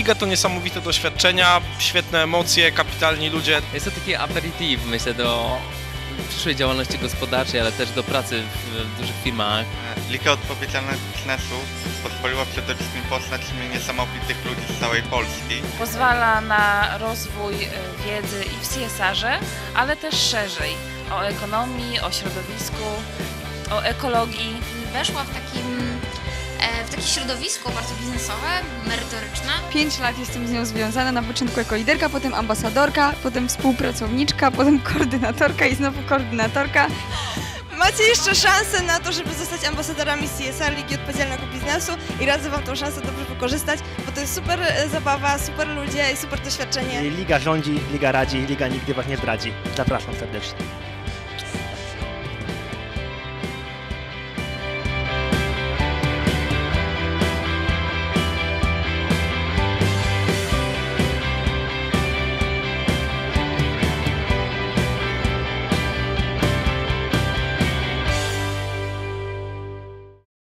Liga to niesamowite doświadczenia, świetne emocje, kapitalni ludzie. Jest to taki aperitif, myślę, do przyszłej działalności gospodarczej, ale też do pracy w, w dużych firmach. Liga Odpowiedzialnego Biznesu pozwoliła przede wszystkim poznać niesamowitych ludzi z całej Polski. Pozwala na rozwój y, wiedzy i w CSR-ze, ale też szerzej o ekonomii, o środowisku, o ekologii. weszła w takim e, takie środowisko bardzo biznesowe, merytoryczne. 5 lat jestem z nią związana, na początku jako liderka, potem ambasadorka, potem współpracowniczka, potem koordynatorka i znowu koordynatorka. Macie jeszcze szansę na to, żeby zostać ambasadorami CSR Ligi Odpowiedzialnego Biznesu i radzę Wam tą szansę dobrze wykorzystać, bo to jest super e, zabawa, super ludzie i super doświadczenie. Liga rządzi, liga radzi, liga nigdy was nie zdradzi. Zapraszam serdecznie.